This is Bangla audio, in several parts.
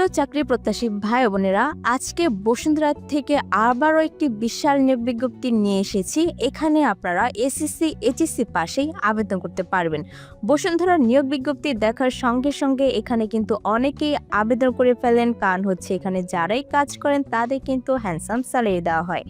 প্রিয় চাকরি প্রত্যাশী ভাই বোনেরা, আজকে বসুন্ধরা থেকে আবারও একটি বিশাল নিয়োগ বিজ্ঞপ্তি নিয়ে এসেছি। এখানে আপনারা এসএসসি এইচএসসি পাশেই আবেদন করতে পারবেন। বসুন্ধরা নিয়োগ বিজ্ঞপ্তি দেখার সঙ্গে সঙ্গে এখানে কিন্তু অনেকেই আবেদন করে ফেলেন। কারণ হচ্ছে এখানে যারাই কাজ করেন, তাদের কিন্তু হ্যান্ডসাম স্যালারি দেওয়া হয়।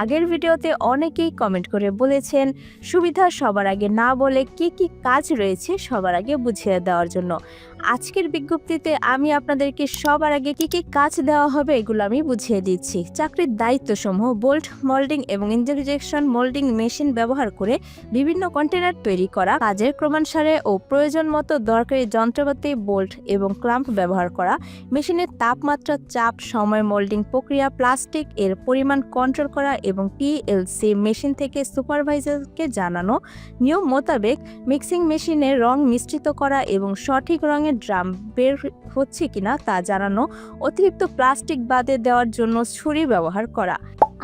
আগের ভিডিওতে অনেকেই কমেন্ট করে বলেছেন, সুবিধা সবার আগে না বলে কি কি কাজ রয়েছে সবার আগে বুঝিয়ে দেওয়ার জন্য। আজকের বিজ্ঞপ্তিতে আমি আপনাদেরকে সবার আগে কি কি কাজ দেওয়া হবে এগুলো আমি বুঝিয়ে দিচ্ছি। চাকরির দায়িত্বসমূহ, বোল্ট মোল্ডিং এবং ইঞ্জেকশন মোল্ডিং মেশিন ব্যবহার করে বিভিন্ন কন্টেনার তৈরি করা, কাজের ক্রমানুসারে ও প্রয়োজন মতো দরকারি যন্ত্রপাতি, বোল্ট এবং ক্লাম্প ব্যবহার করা, মেশিনের তাপমাত্রা, চাপ, সময় মোল্ডিং প্রক্রিয়া, প্লাস্টিক এর পরিমাণ কন্ট্রোল করা এবং পিএলসি মেশিন থেকে সুপারভাইজারকে জানানো। নিয়ম মোতাবেক মিক্সিং মেশিনে রং মিশ্রিত করা এবং সঠিক রঙের ড্রাম বের হচ্ছে কিনা তা জানানো, অতিরিক্ত প্লাস্টিক বাদে দেওয়ার জন্য ছুরি ব্যবহার করা।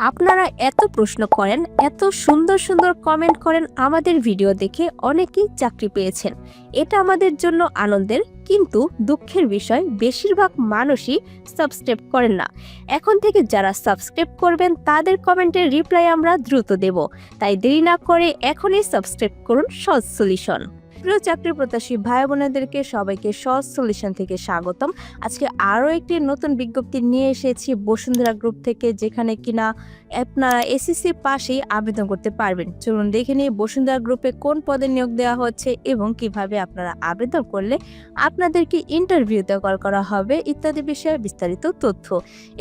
আপনারা এত প্রশ্ন করেন, এত সুন্দর সুন্দর কমেন্ট করেন আমাদের ভিডিও দেখে অনেকেই চাকরি পেয়েছেন। এটা আমাদের জন্য আনন্দের, কিন্তু দুঃখের বিষয়, বেশিরভাগ মানুষই সাবস্ক্রাইব করেন না। এখন থেকে যারা সাবস্ক্রাইব করবেন, তাদের কমেন্টের রিপ্লাই আমরা দ্রুত দেব। তাই দেরি না করে এখনই সাবস্ক্রাইব করুন সলিউশন প্রিয় চাকরি প্রত্যাশী ভাই বোনেদেরকে সবাইকে সহজ সলিউশন থেকে স্বাগতম। আজকে আরও একটি নতুন বিজ্ঞপ্তি নিয়ে এসেছি বসুন্ধরা গ্রুপ থেকে, যেখানে কিনা আপনারা এসএসসি পাশেই আবেদন করতে পারবেন। চলুন দেখে নিই বসুন্ধরা গ্রুপে কোন পদে নিয়োগ দেওয়া হচ্ছে এবং কীভাবে আপনারা আবেদন করলে আপনাদেরকে ইন্টারভিউতে কল করা হবে ইত্যাদি বিষয়ে বিস্তারিত তথ্য।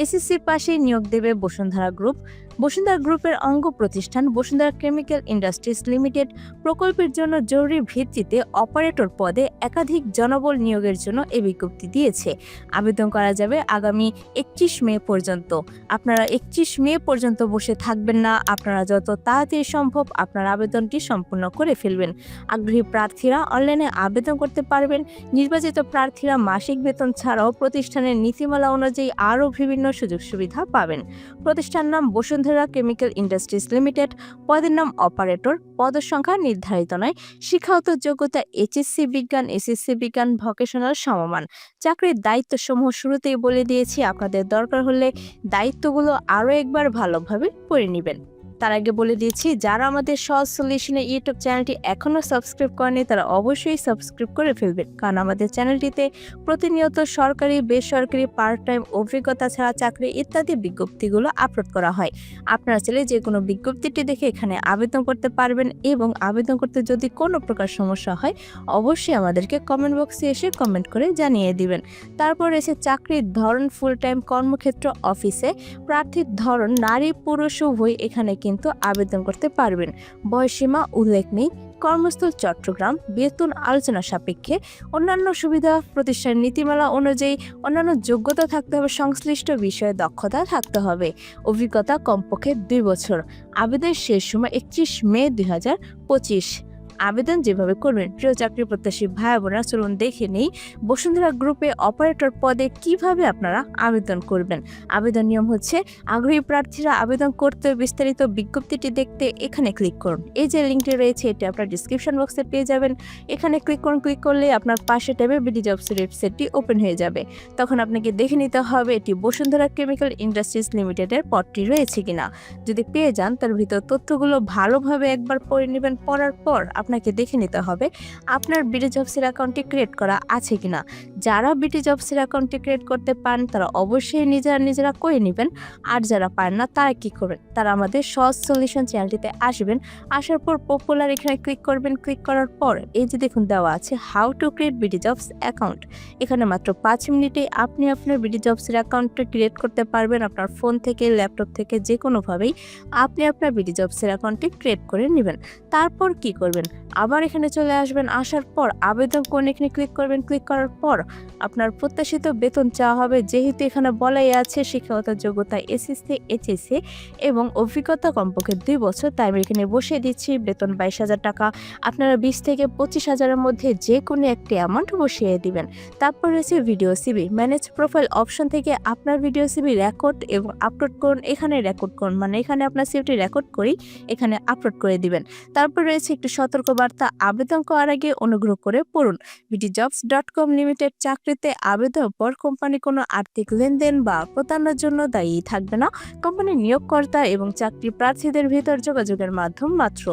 এসএসসির পাশেই নিয়োগ দেবে বসুন্ধরা গ্রুপ। বসুন্ধরা গ্রুপের অঙ্গ প্রতিষ্ঠান বসুন্ধরা কেমিক্যাল ইন্ডাস্ট্রিজ লিমিটেড প্রকল্পের জন্য জরুরি ভিত্তিতে অপারেটর পদে একাধিক জনবল নিয়োগের জন্য এ বিজ্ঞপ্তি দিয়েছে। আবেদন করা যাবে আগামী একত্রিশ মে পর্যন্ত। আপনারা একত্রিশ মে পর্যন্ত বসে থাকবেন না। আপনারা যত তাড়াতাড়ি সম্ভব আপনার আবেদনটি সম্পূর্ণ করে ফেলবেন। আগ্রহী প্রার্থীরা অনলাইনে আবেদন করতে পারবেন। নির্বাচিত প্রার্থীরা মাসিক বেতন ছাড়াও প্রতিষ্ঠানের নীতিমালা অনুযায়ী আরও বিভিন্ন সুযোগ সুবিধা পাবেন। প্রতিষ্ঠান নাম বসুন্ধরা কেমিক্যাল ইন্ডাস্ট্রিজ লিমিটেড, পদের নাম অপারেটর, পদের সংখ্যা নির্ধারিত নয়। শিক্ষাগত যোগ্যতা এইচএসসি বিজ্ঞান, এসএসসি বিজ্ঞান, ভকেশনাল সমমান। চাকরির দায়িত্বসমূহ শুরুতেই বলে দিয়েছি, আপনাদের দরকার হলে দায়িত্বগুলো আরও একবার ভালোভাবে পড়ে নেবেন। তার আগে বলে দিয়েছি যারা আমাদের সহজ সলিউশনের ইউটিউব চ্যানেলটি এখনও সাবস্ক্রাইব করেনি, তারা অবশ্যই সাবস্ক্রাইব করে ফেলবেন কারণ আমাদের চ্যানেলটিতে প্রতিনিয়ত সরকারি, বেসরকারি পার্ট টাইম অভিজ্ঞতা ছাড়া চাকরি ইত্যাদি বিজ্ঞপ্তিগুলো আপলোড করা হয়। আপনারা চাইলে যে কোনো বিজ্ঞপ্তিটি দেখে এখানে আবেদন করতে পারবেন এবং আবেদন করতে যদি কোনো প্রকার সমস্যা হয়, অবশ্যই আমাদেরকে কমেন্ট বক্সে এসে কমেন্ট করে জানিয়ে দিবেন। তারপর এসে চাকরির ধরন ফুল টাইম কর্মক্ষেত্র অফিসে প্রার্থীর ধরন, নারী, পুরুষ, উভয় এখানে কিন্তু আবেদন করতে পারবেন। বয়সীমা উল্লেখ নেই। কর্মস্থল চট্টগ্রাম, বেতন আলোচনা সাপেক্ষে অন্যান্য সুবিধা প্রতিষ্ঠান নীতিমালা অনুযায়ী অন্যান্য যোগ্যতা থাকতে হবে, সংশ্লিষ্ট বিষয়ে দক্ষতা থাকতে হবে। অভিজ্ঞতা কমপক্ষে দুই বছর। আবেদনের শেষ সময় একত্রিশ মে দুই হাজার পঁচিশ। আবেদন যেভাবে করবেন, প্রিয় চাকরি প্রত্যাশী ভাই বোনেরা চলুন দেখে নেই বসুন্ধরা গ্রুপে অপারেটর পদে কীভাবে আপনারা আবেদন করবেন। আবেদন নিয়ম হচ্ছে, আগ্রহী প্রার্থীরা আবেদন করতে বিস্তারিত বিজ্ঞপ্তিটি দেখতে এখানে ক্লিক করুন। এই যে লিঙ্কটি রয়েছে, এটি আপনার ডিসক্রিপশন বক্সে পেয়ে যাবেন। এখানে ক্লিক করুন ক্লিক করলে আপনার পাশে ট্যাবে বিডি জবসের ওয়েবসাইটটি ওপেন হয়ে যাবে। তখন আপনাকে দেখে নিতে হবে, এটি বসুন্ধরা কেমিক্যাল ইন্ডাস্ট্রিজ লিমিটেডের পদটি রয়েছে কিনা। যদি পেয়ে যান, তার ভিতর তথ্যগুলো ভালোভাবে একবার পড়ে নেবেন, পড়ার পর আপনাকে দেখে নিতে হবে, আপনার বিডি জবসের অ্যাকাউন্টটি ক্রিয়েট করা আছে কিনা। যারা বিডি জবসের অ্যাকাউন্টটি ক্রিয়েট করতে পান, তারা অবশ্যই নিজেরা নিজেরা করে নেবেন। আর যারা পান না, তারা কি করবেন? তারা আমাদের সহজ সলিউশন চ্যানেলটিতে আসবেন। আসার পর পপুলার এখানে ক্লিক করবেন। ক্লিক করার পর এই যে দেখুন দেওয়া আছে how to create BD Jobs account এখানে মাত্র পাঁচ মিনিটে আপনি আপনার বিডি জবসের অ্যাকাউন্টটা ক্রিয়েট করতে পারবেন আপনার ফোন থেকে ল্যাপটপ থেকে যে কোনোভাবেই আপনি আপনার বিডি জবসের অ্যাকাউন্টটি ক্রিয়েট করে নেবেন। তারপর কি করবেন? আবার এখানে চলে আসবেন। আসার পর আবেদন কোন এখানে ক্লিক করবেন ক্লিক করার পর আপনার প্রত্যাশিত বেতন চাওয়া হবে। যেহেতু এখানে বলাই আছে শিক্ষাগত যোগ্যতা এসএসসি এইচএসসি এবং অভিজ্ঞতা কমপক্ষে দুই বছর, তাই আমি এখানে বসিয়ে দিচ্ছি। বেতন বাইশ হাজার টাকা। আপনারা বিশ থেকে পঁচিশ হাজারের মধ্যে যে কোনো একটি অ্যামাউন্ট বসিয়ে দিবেন। তারপর রয়েছে video CV manage profile option থেকে আপনার ভিডিও সিবি রেকর্ড এবং আপলোড করুন। এখানে রেকর্ড করুন মানে এখানে আপনার সিভিটি রেকর্ড করেই এখানে আপলোড করে দিবেন। তারপর রয়েছে একটু সতর্ক সতর্কবার্তা আবেদন করার আগে অনুগ্রহ করে পড়ুন। BD Jobs dot com limited চাকরিতে আবেদন পর কোম্পানি কোনো আর্থিক লেনদেন বা প্রতারণার জন্য দায়ী থাকবে না। কোম্পানির নিয়োগকর্তা এবং চাকরি প্রার্থীদের ভিতর যোগাযোগের মাধ্যম মাত্র।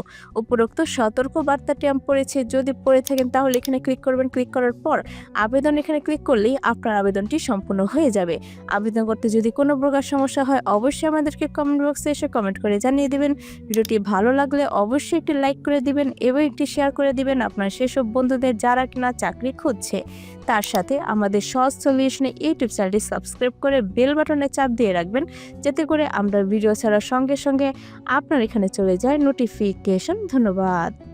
উপরোক্ত সতর্ক বার্তাটি আমি পড়েছি। যদি পড়ে থাকেন তাহলে এখানে ক্লিক করবেন। ক্লিক করার পর আবেদন এখানে ক্লিক করলেই আপনার আবেদনটি সম্পূর্ণ হয়ে যাবে। আবেদন করতে যদি কোনো প্রকার সমস্যা হয় অবশ্যই আমাদেরকে কমেন্ট বক্সে এসে কমেন্ট করে জানিয়ে দেবেন। ভিডিওটি ভালো লাগলে অবশ্যই একটি লাইক করে দিবেন। এবং একটি শেয়ার করে দিবেন আপনার সেসব বন্ধুদের যারা কিনা চাকরি খুঁজছে। তার সাথে আমাদের সহজ সলিউশনে ইউটিউব চ্যানেলটি সাবস্ক্রাইব করে বেল বাটনে চাপ দিয়ে রাখবেন, যাতে করে আমরা ভিডিও ছাড়ার সঙ্গে সঙ্গে আপনার এখানে চলে যায় নোটিফিকেশন ধন্যবাদ।